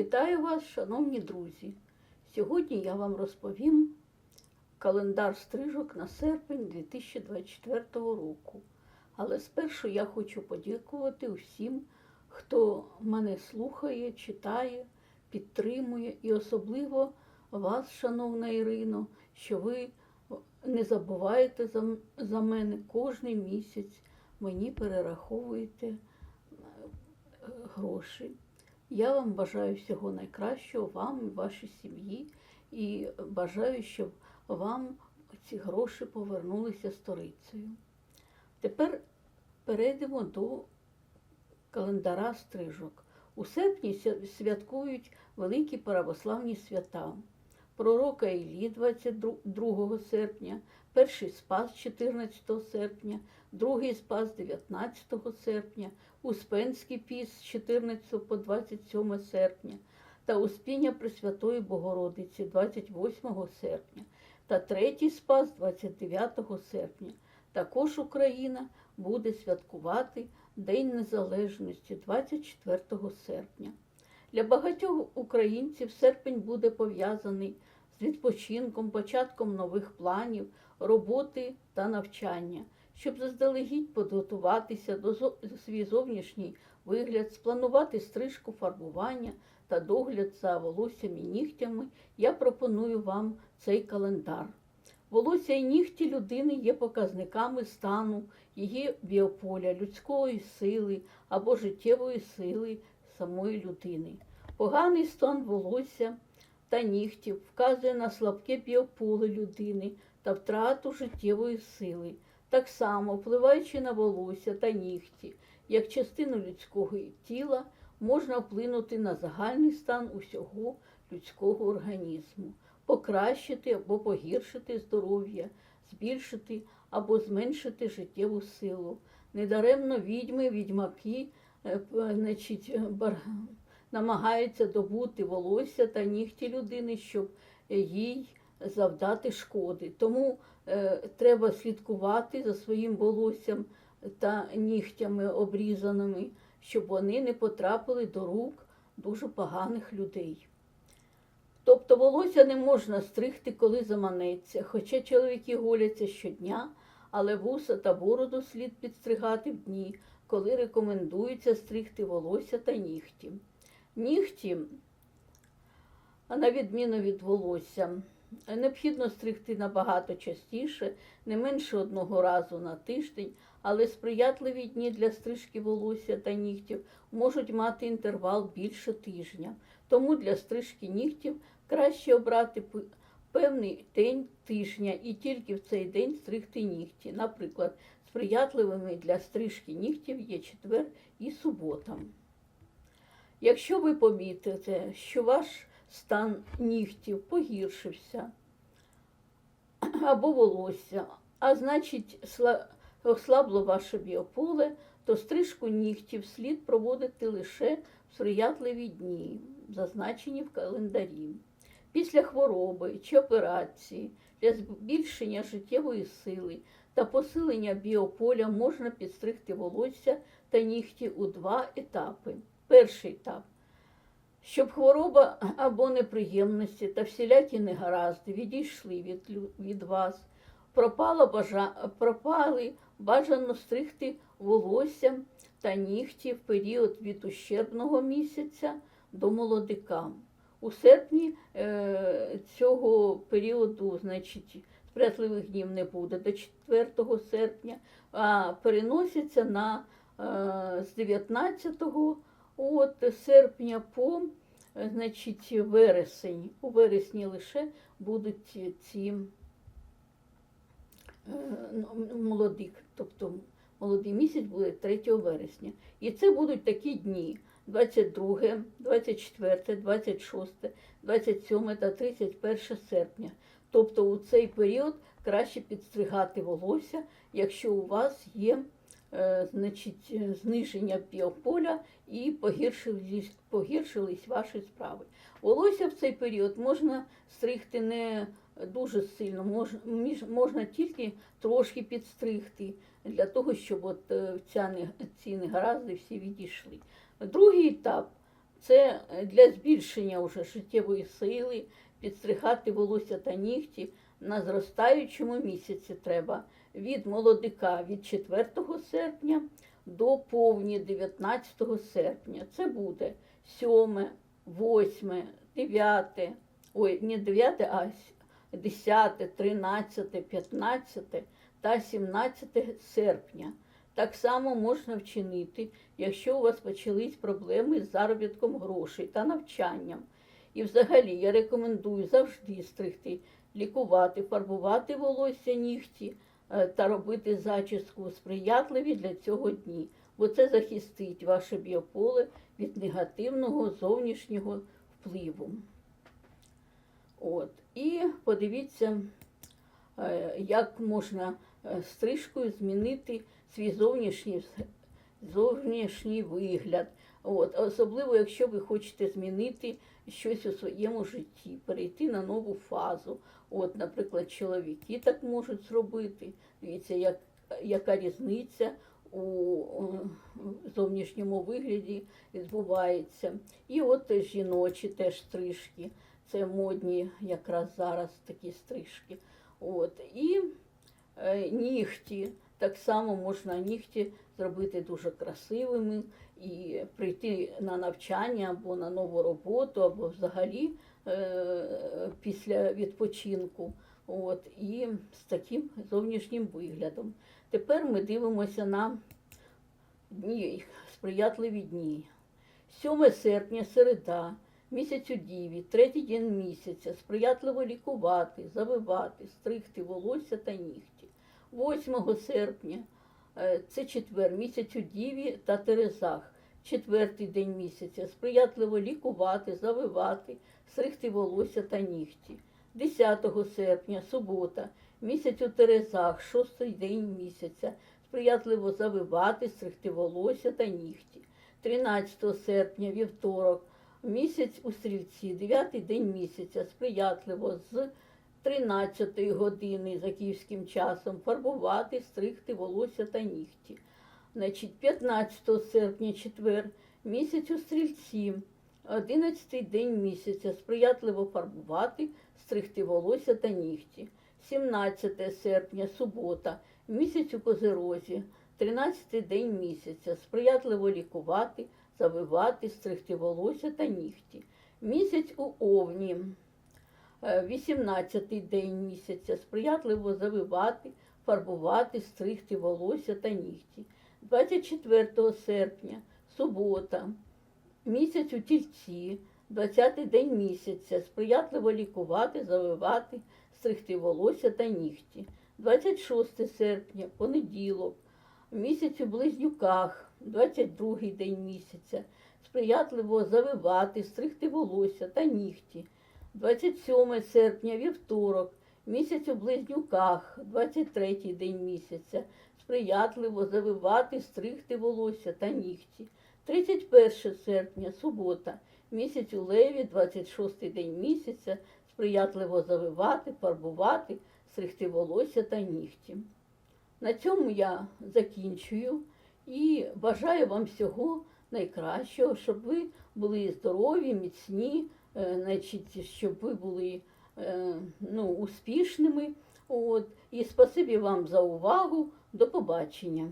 Вітаю вас, шановні друзі! Сьогодні я вам розповім календар стрижок на серпень 2024 року. Але спершу я хочу подякувати усім, хто мене слухає, читає, підтримує, і особливо вас, шановна Ірино, що ви не забуваєте за, за мене кожний місяць мені перераховуєте е, гроші. Я вам бажаю всього найкращого, вам і вашій сім'ї, і бажаю, щоб вам ці гроші повернулися сторицею. Тепер перейдемо до календара стрижок. У серпні святкують великі православні свята. Пророка Іллі 22 серпня, перший спас 14 серпня, другий спас 19 серпня, Успенський піс з 14 по 27 серпня та Успіння Пресвятої Богородиці 28 серпня та третій спас 29 серпня. Також Україна буде святкувати День Незалежності 24 серпня. Для багатьох українців серпень буде пов'язаний з відпочинком, початком нових планів, роботи та навчання. Щоб заздалегідь підготуватися до свій зовнішній вигляд, спланувати стрижку, фарбування та догляд за волоссям і нігтями, я пропоную вам цей календар. Волосся і нігті людини є показниками стану, її біополя, людської сили або життєвої сили самої людини. Поганий стан волосся та нігтів вказує на слабке біополе людини та втрату життєвої сили. Так само, впливаючи на волосся та нігті, як частину людського тіла, можна вплинути на загальний стан усього людського організму, покращити або погіршити здоров'я, збільшити або зменшити життєву силу. Недаремно відьми, відьмаки е, значить, е, намагаються добути волосся та нігті людини, щоб е, їй завдати шкоди. Тому е, треба слідкувати за своїм волоссям та нігтями обрізаними, щоб вони не потрапили до рук дуже поганих людей. Тобто волосся не можна стригти, коли заманеться, хоча чоловіки голяться щодня, але вуса та бороду слід підстригати в дні, коли рекомендується стригти волосся та нігті. Нігті, на відміну від волосся, необхідно стригти набагато частіше, не менше одного разу на тиждень, але сприятливі дні для стрижки волосся та нігтів можуть мати інтервал більше тижня. Тому для стрижки нігтів краще обрати певний день тижня і тільки в цей день стригти нігті. Наприклад, сприятливими для стрижки нігтів є четвер і субота. Якщо ви помітите, що ваш стан нігтів погіршився або волосся, а значить ослабло ваше біополе, то стрижку нігтів слід проводити лише в сприятливі дні, зазначені в календарі. Після хвороби чи операції для збільшення життєвої сили та посилення біополя можна підстригти волосся та нігті у два етапи. Перший етап. Щоб хвороба або неприємності та всілякі негаразди відійшли від, від вас, пропало бажа... пропали бажано стригти волосся та нігті в період від ущербного місяця до молодика. У серпні е, цього періоду, значить, сприятливих днів не буде до 4 серпня, а переноситься на е, з 19 от, серпня по е, значить, вересень. У вересні лише будуть ці е, ну, молодик, тобто молодий місяць буде 3 вересня. І це будуть такі дні 22, 24, 26, 27 та 31 серпня. Тобто у цей період краще підстригати волосся, якщо у вас є значить, е, зниження біополя і погіршились, погіршились ваші справи. Волосся в цей період можна стригти не дуже сильно, мож, між- можна тільки трошки підстригти для того, щоб от е, ця, ці негаразди всі відійшли. Другий етап Це е, для збільшення уже життєвої сили, підстригати волосся та нігті на зростаючому місяці треба від молодика від 4 серпня до повні 19 серпня. Це буде 7, 8, 9, ой, не 9, а 10, 13, 15 та 17 серпня. Так само можна вчинити, якщо у вас почались проблеми з заробітком грошей та навчанням. І взагалі я рекомендую завжди стригти, лікувати, фарбувати волосся нігті та робити зачіску сприятливі для цього дні, бо це захистить ваше біополе від негативного зовнішнього впливу. От. І подивіться, е, як можна е, стрижкою змінити свій зовнішній, зовнішній вигляд. От. Особливо, якщо ви хочете змінити щось у своєму житті, перейти на нову фазу. От, наприклад, чоловіки так можуть зробити. Дивіться, як, яка різниця у зовнішньому вигляді відбувається. І от жіночі теж стрижки. Це модні якраз зараз такі стрижки. От. І е, нігті. Так само можна нігті зробити дуже красивими і прийти на навчання або на нову роботу, або взагалі е, після відпочинку. От, і з таким зовнішнім виглядом. Тепер ми дивимося на дні, сприятливі дні. 7 серпня, середа, місяць у Діві, третій день місяця, сприятливо лікувати, завивати, стригти волосся та нігті. 8 серпня, це четвер, місяць у Діві та Терезах, четвертий день місяця, сприятливо лікувати, завивати, стригти волосся та нігті. 10 серпня, субота, місяць у Терезах, шостий день місяця, сприятливо завивати, стригти волосся та нігті. 13 серпня, вівторок, місяць у стрільці, 9 день місяця, сприятливо з 13 години за київським часом фарбувати, стригти волосся та нігті. Значить, 15 серпня, четвер, місяць у стрільці, 11 день місяця, сприятливо фарбувати, стригти волосся та нігті. 17 серпня, субота, місяць у козирозі, 13 день місяця, сприятливо лікувати, завивати, стригти волосся та нігті. Місяць у овні, 18 день місяця, сприятливо завивати, фарбувати, стригти волосся та нігті. 24 серпня, субота, місяць у тільці, 20 день місяця, сприятливо лікувати, завивати, стригти волосся та нігті. 26 серпня, понеділок, місяць у близнюках, 22 день місяця, сприятливо завивати, стригти волосся та нігті. 27 серпня, вівторок, місяць у близнюках, 23 день місяця, сприятливо завивати, стригти волосся та нігті. 31 серпня, субота, місяць у леві, 26 день місяця, сприятливо завивати, фарбувати, стригти волосся та нігті. На цьому я закінчую і бажаю вам всього найкращого, щоб ви були здорові, міцні, значить, щоб ви були е, ну, успішними. От. І спасибі вам за увагу. До побачення.